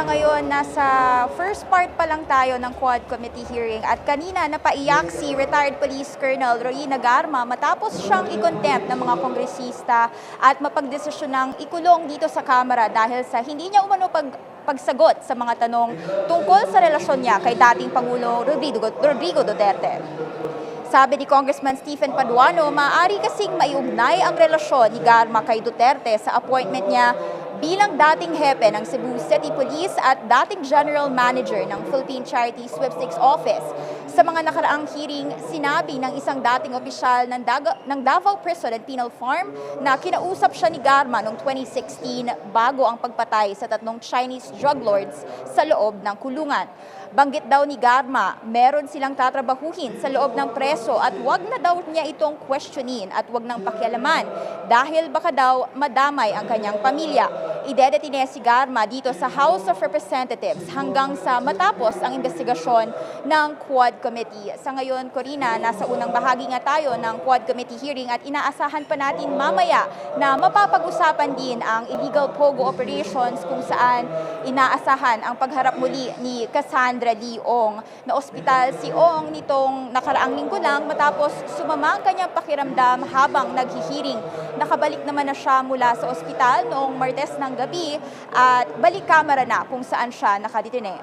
sa ngayon nasa first part pa lang tayo ng Quad Committee hearing at kanina napaiyak si retired Police Colonel Roy Nagarma matapos siyang i-contempt ng mga kongresista at mapagdesisyon ng ikulong dito sa Kamara dahil sa hindi niya umano pag pagsagot sa mga tanong tungkol sa relasyon niya kay dating Pangulo Rodrigo, Rodrigo Duterte. Sabi ni Congressman Stephen Paduano, maaari kasing maiugnay ang relasyon ni Garma kay Duterte sa appointment niya bilang dating hepe ng Cebu City Police at dating General Manager ng Philippine Charity Sweepstakes Office. Sa mga nakaraang hearing, sinabi ng isang dating opisyal ng, Daga, ng Davao Prison and Penal Farm na kinausap siya ni Garma noong 2016 bago ang pagpatay sa tatlong Chinese drug lords sa loob ng kulungan. Banggit daw ni Garma, meron silang tatrabahuhin sa loob ng preso at wag na daw niya itong questionin at wag nang pakialaman dahil baka daw madamay ang kanyang pamilya. Idedetine si Garma dito sa House of Representatives hanggang sa matapos ang investigasyon ng Quad Committee. Sa ngayon, Corina, nasa unang bahagi nga tayo ng Quad Committee hearing at inaasahan pa natin mamaya na mapapag-usapan din ang illegal pogo operations kung saan inaasahan ang pagharap muli ni Cassandra Leong na ospital si Ong nitong nakaraang linggo lang matapos sumama ang kanyang pakiramdam habang naghihiring. Nakabalik naman na siya mula sa ospital noong Martes ng gabi at balik kamera na kung saan siya nakadetine.